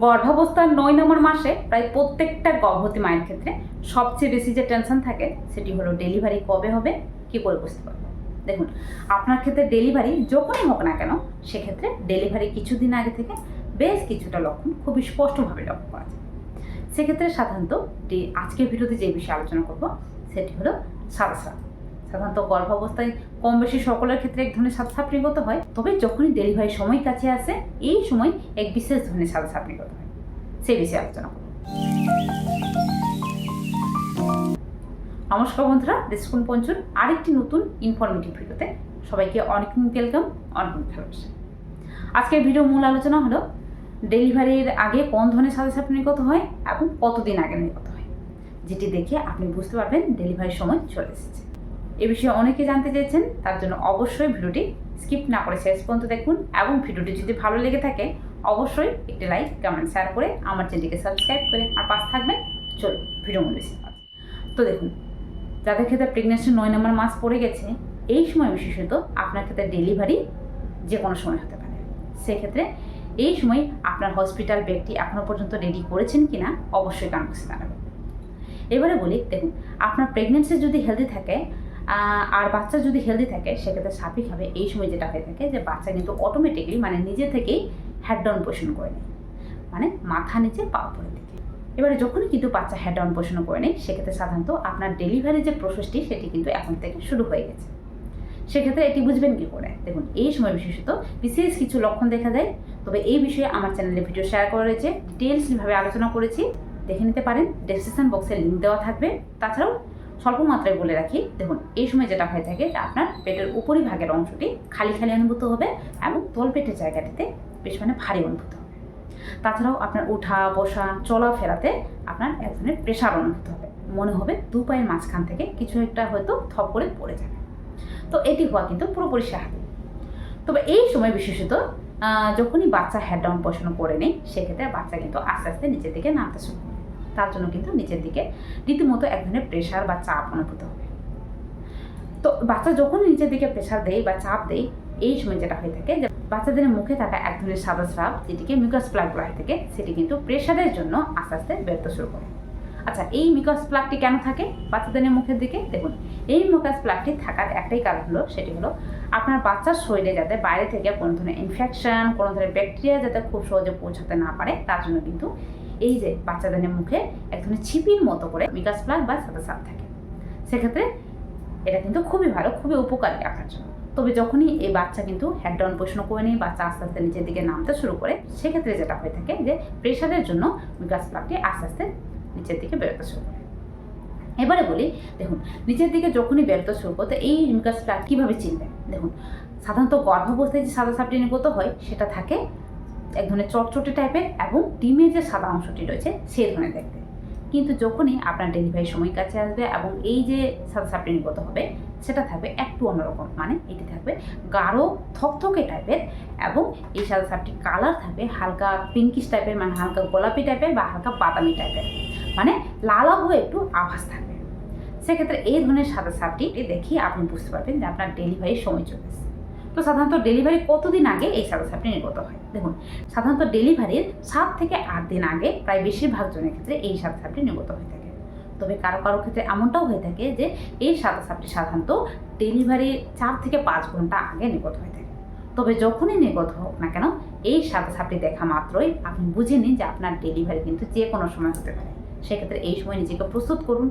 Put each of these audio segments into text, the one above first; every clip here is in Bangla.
গর্ভাবস্থার নয় নম্বর মাসে প্রায় প্রত্যেকটা গর্ভবতী মায়ের ক্ষেত্রে সবচেয়ে বেশি যে টেনশন থাকে, সেটি হলো ডেলিভারি কবে হবে, কি করে বুঝতে পারব? দেখুন, আপনার ক্ষেত্রে ডেলিভারি যখনই হোক না কেন, সেক্ষেত্রে ডেলিভারি কিছুদিন আগে থেকে বেশ কিছুটা লক্ষণ খুবই স্পষ্টভাবে লক্ষ্য করা যায়। সেক্ষেত্রে সাধারণত আজকের ভিডিওতে যে বিষয়ে আলোচনা করব, সেটি হলো সাদা সাধারণত গর্ভাবস্থায় কম বেশি সকলের ক্ষেত্রে এক ধরনের সাদা সাপ নির্গত হয়। তবে যখনই ডেলিভারির সময় কাছে আসে, এই সময় এক বিশেষ ধরনের সাদা সাপ নির্গত হয়। সেই বিষয়ে আলোচনা নমস্কার বন্ধুরা দেশকুন পঞ্চুর আরেকটি নতুন ইনফরমেটিভ ভিডিওতে সবাইকে অনেক ওয়েলকাম অনেক ভালোবাসা। আজকের ভিডিও মূল আলোচনা হলো, ডেলিভারির আগে কোন ধরনের সাদা সাপ নির্গত হয় এবং কতদিন আগে নির্গত হয়, যেটি দেখে আপনি বুঝতে পারবেন ডেলিভারির সময় চলে এসেছে। এ বিষয়ে অনেকে জানতে চেয়েছেন, তার জন্য অবশ্যই ভিডিওটি স্কিপ না করে শেষ পর্যন্ত দেখুন এবং ভিডিওটি যদি ভালো লেগে থাকে, অবশ্যই একটি লাইক, কমেন্ট, শেয়ার করে আমার চ্যানেলটিকে সাবস্ক্রাইব করে আর পাশ থাকবেন। চলুন, ভিডিও মনে বেশি তো দেখুন, যাদের ক্ষেত্রে প্রেগনেন্সি নয় নম্বর মাস পড়ে গেছে, এই সময় বিশেষত আপনার ক্ষেত্রে ডেলিভারি যে কোনো সময় হতে পারে। সেক্ষেত্রে এই সময় আপনার হসপিটাল বেডটি এখনও পর্যন্ত রেডি করেছেন কি না অবশ্যই জানাবেন। এবারে বলি, দেখুন, আপনার প্রেগনেন্সি যদি হেলদি থাকে আর বাচ্চা যদি হেলদি থাকে, সেক্ষেত্রে স্বাভাবিকভাবে এই সময় যেটা হয়ে থাকে যে বাচ্চা কিন্তু অটোমেটিকলি মানে নিজে থেকেই হেড ডাউন পোষণ করে নেয়। মানে মাথা নিচে পা উপরের দিকে। এবারে যখনই কিন্তু বাচ্চা হেড ডাউন পোষণ করে নেয়, সেক্ষেত্রে সাধারণত আপনার ডেলিভারি যে প্রসেসটি সেটি কিন্তু এখন থেকে শুরু হয়ে গেছে। সেক্ষেত্রে এটি বুঝবেন কি করে? দেখুন, এই সময় বিশেষত বিশেষ কিছু লক্ষণ দেখা যায় তবে এই বিষয়ে আমার চ্যানেলে ভিডিও শেয়ার করা রয়েছে। ডিটেলসভাবে আলোচনা করেছি। দেখে নিতে পারেন। ডেসক্রিপশন বক্সে লিঙ্ক দেওয়া থাকবে। তাছাড়াও স্বল্প মাত্রায় বলে রাখি, দেখুন, এই সময় যেটা হয়ে থাকে আপনার পেটের উপরিভাগের অংশটি খালি খালি অনুভূত হবে এবং তলপেটের জায়গাটিতে বেশ মানে ভারী অনুভূত হবে। তাছাড়াও আপনার ওঠা, বসা, চলাফেরাতে আপনার এক ধরনের প্রেশার অনুভূত হবে। মনে হবে দু পায়ের মাঝখান থেকে কিছু একটা হয়তো থপ করে পড়ে যাবে। তো এটি হওয়া কিন্তু পুরোপুরি স্বাভাবিক। তবে এই সময় বিশেষত যখনই বাচ্চা হেড ডাউন পোষণ করে নেয়, সেক্ষেত্রে বাচ্চা কিন্তু আস্তে আস্তে নিচের দিকে নামতে শুরু তার জন্য কিন্তু নিচের দিকে রীতিমতো এক ধরনের প্রেশার বা চাপ অনুভূত হবে। তো বাচ্চা যখন নিচের দিকে প্রেশার দেয় বা চাপ দেয়, এই সময় যেটা হয়ে থাকে যে বাচ্চাদের মুখে থাকা এক ধরনের সাদা স্রাব যেটিকে মিউকাস প্লাগ বলা হয়ে থাকে সেটি কিন্তু প্রেশারের জন্য আস্তে আস্তে বেরোতে শুরু করে। আচ্ছা এই মিউকাস প্লাগটি কেন থাকে বাচ্চাদের মুখের দিকে? দেখুন, এই মিকাস প্লাগটি থাকার একটাই কারণ হলো, সেটি হলো আপনার বাচ্চার শরীরে যাতে বাইরে থেকে কোনো ধরনের ইনফেকশন কোনো ধরনের ব্যাকটেরিয়া যাতে খুব সহজে পৌঁছাতে না পারে, তার জন্য কিন্তু এই যে বাচ্চাদের মুখে এক ধরনের ছিপির মতো করে মিকাস প্লাগ বা সাদা সাপ থাকে। সেক্ষেত্রে এটা কিন্তু খুবই ভালো, খুবই উপকারী আপনার জন্য। তবে যখনই এই বাচ্চা কিন্তু হেড ডাউন পোষণ করে নেই বাচ্চা আস্তে আস্তে নিচের দিকে নামতে শুরু করে, সেক্ষেত্রে যেটা হয়ে থাকে যে প্রেশারের জন্য মিকাস প্লাগটি আস্তে আস্তে নিচের দিকে বেরোতে শুরু করে। এবারে বলি, দেখুন, নিচের দিকে যখনই বেরোতে শুরু করতে এই মিকাস প্লাগ কীভাবে চিনবেন দেখুন, সাধারণত গর্ভাবস্থায় যে সাদা সাপটি নির্গত হয়, সেটা থাকে এক ধরনের চটচটে টাইপের এবং ডিমের যে সাদা অংশটি রয়েছে সেই ধরনের দেখতে। কিন্তু যখনই আপনার ডেলিভারির সময় কাছে আসবে এবং এই যে সাদা সাপটি নির্গত হবে, সেটা থাকবে একটু অন্যরকম মানে এটি থাকবে গাঢ়, থকথকে টাইপের এবং এই সাদা সাপটির কালার থাকবে হালকা পিঙ্কিশ টাইপের মানে হালকা গোলাপি টাইপের বা হালকা বাদামি টাইপের মানে লালাভ একটু আভাস থাকবে। সেক্ষেত্রে এই ধরনের সাদা সাপটি দেখি আপনি বুঝতে পারবেন যে আপনার ডেলিভারির সময় চলে এসেছে তো সাধারণত ডেলিভারি কতদিন আগে? এই সাদা সাপটি নির্গত হয়। দেখুন, সাধারণত ডেলিভারির সাত থেকে আট দিন আগে প্রায় বেশিরভাগ জনের ক্ষেত্রে এই সাদা সাপটি নির্গত হয়ে থাকে। তবে কারও কারও ক্ষেত্রে এমনটাও হয়ে থাকে যে, এই সাদা সাপটি সাধারণত ডেলিভারির চার থেকে পাঁচ ঘণ্টা আগে নির্গত হয়ে থাকে। তবে যখনই নির্গত হোক না কেন, এই সাদা সাপটি দেখা মাত্রই আপনি বুঝে নিন যে আপনার ডেলিভারি কিন্তু যে কোনো সময় হতে পারে। সেক্ষেত্রে এই সময় নিজেকে প্রস্তুত করুন।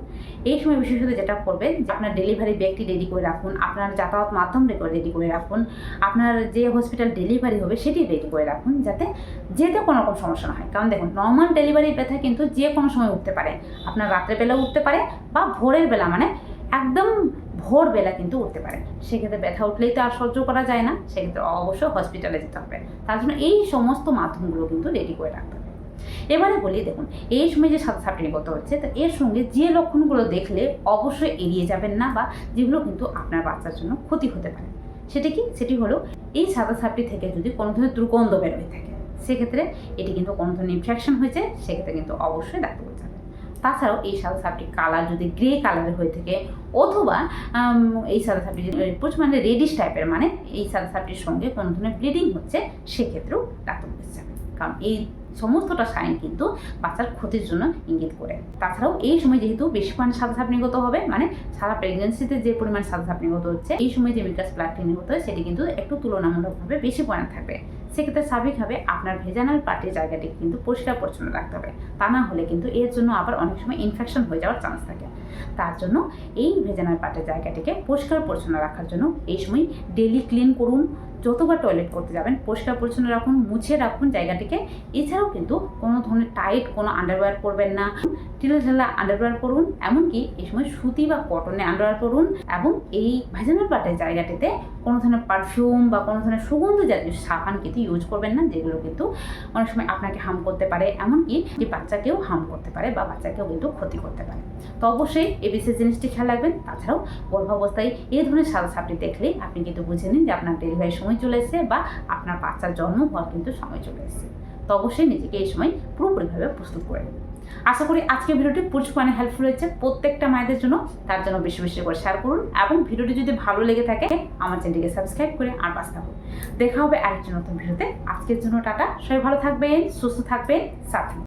এই সময় বিশেষত যেটা করবেন যে আপনার ডেলিভারি ব্যাগটি রেডি করে রাখুন, আপনার যাতায়াত মাধ্যম রেডি করে রাখুন, আপনার যে হসপিটাল ডেলিভারি হবে সেটি রেডি করে রাখুন যাতে যেতে কোনো রকম সমস্যা না হয়। কারণ দেখুন নর্মাল ডেলিভারি ব্যথা কিন্তু যে কোনো সময় উঠতে পারে। আপনার রাত্রের বেলা উঠতে পারে বা ভোরের বেলা মানে একদম ভোরবেলা কিন্তু উঠতে পারে। সেক্ষেত্রে ব্যথা উঠলেই তো আর সহ্য করা যায় না, সেক্ষেত্রে অবশ্যই হসপিটালে যেতে হবে। তার জন্য এই সমস্ত মাধ্যমগুলো কিন্তু রেডি করে রাখতে হবে। এবারে বলি, দেখুন, এই সময় যে সাদা সাপটি নির্গত হচ্ছে, তো এর সঙ্গে যে লক্ষণগুলো দেখলে অবশ্যই এড়িয়ে যাবেন না বা যেগুলো কিন্তু আপনার বাচ্চার জন্য ক্ষতি হতে পারে। সেটা কি? সেটি হলো, এই সাদা সাপটি থেকে যদি কোনো ধরনের দুর্গন্ধ বেরোয় থাকে, সেক্ষেত্রে এটি কিন্তু কোনো ধরনের ইনফেকশন হয়েছে, সেক্ষেত্রে কিন্তু অবশ্যই ডাক্তার বলতে হবে তাছাড়াও এই সাদা সাপটির কালার যদি গ্রে কালারের হয়ে থাকে, অথবা এই সাদা সাপটি প্রচুর মানে রেডিশ টাইপের মানে এই সাদা সাপটির সঙ্গে কোনো ধরনের ব্লিডিং হচ্ছে, সেক্ষেত্রেও ডাক্তার বলতে যাবে কারণ এই সমস্তটা সাইন কিন্তু বাচ্চার ক্ষতির জন্য ইঙ্গিত করে। তাছাড়াও এই সময় যেহেতু বেশি পরিমাণ সাদা সাপ নির্গত হবে মানে সারা প্রেগনেন্সিতে যে পরিমাণ সাদা সাপ নির্গত হচ্ছে, এই সময় যে মিকাস প্লাগ নির্গত হয়, সেটি কিন্তু একটু তুলনামূলকভাবে বেশি পরিমাণ থাকবে। সেক্ষেত্রে স্বাভাবিকভাবে আপনার ভেজানাল পার্টির জায়গাটি কিন্তু পরিষ্কার পরিচ্ছন্ন রাখতে হবে। তা না হলে কিন্তু এর জন্য আবার অনেক সময় ইনফেকশন হয়ে যাওয়ার চান্স থাকে। তার জন্য এই ভেজানাল পার্টের জায়গাটিকে পরিষ্কার পরিচ্ছন্ন রাখার জন্য এই সময় ডেলি ক্লিন করুন যতবার টয়লেট করতে যাবেন, পরিষ্কার পরিচ্ছন্ন রাখুন, মুছে রাখুন জায়গাটিকে। এছাড়াও কিন্তু কোনো ধরনের টাইট কোনো আন্ডারওয়্যার পরবেন না। ঢিলা ঢালা আন্ডারওয়্যার পরুন, এমনকি এই সময় সুতি বা কটনে আন্ডারওয়্যার পরুন এবং এই ভেজানাল পাটের জায়গাটিতে কোনো ধরনের পারফিউম বা কোনো ধরনের সুগন্ধ জাতীয় সাবান কিন্তু ইউজ করবেন না, যেগুলো কিন্তু অনেক সময় আপনাকে হার্ম করতে পারে। এমনকি যে বাচ্চাকেও হার্ম করতে পারে বা বাচ্চাকেও কিন্তু ক্ষতি করতে পারে। তো অবশ্যই এই বিশেষ জিনিসটি খেয়াল রাখবেন। তাছাড়াও গর্ভাবস্থায় এই ধরনের সাদা সাপটি দেখলে আপনি কিন্তু বুঝে নিন যে আপনার ডেলিভারির সময় চলে এসেছে বা আপনার বাচ্চার জন্ম হওয়ার কিন্তু সময় চলে এসেছে। তো অবশ্যই নিজেকে এই সময় পুরোপুরিভাবে প্রস্তুত করে নেবেন আশা করি আজকের ভিডিওটি প্রচুর মানে হেল্পফুল হয়েছে। প্রত্যেকটা মায়েদের জন্য তার জন্য বেশি বেশি করে শেয়ার করুন এবং ভিডিওটি যদি ভালো লেগে থাকে আমার চ্যানেলটিকে সাবস্ক্রাইব করে আর বাঁচতে হবে দেখা হবে আরেকটি নতুন ভিডিওতে। আজকের জন্য টাটা। সবাই ভালো থাকবেন, সুস্থ থাকবেন সাথে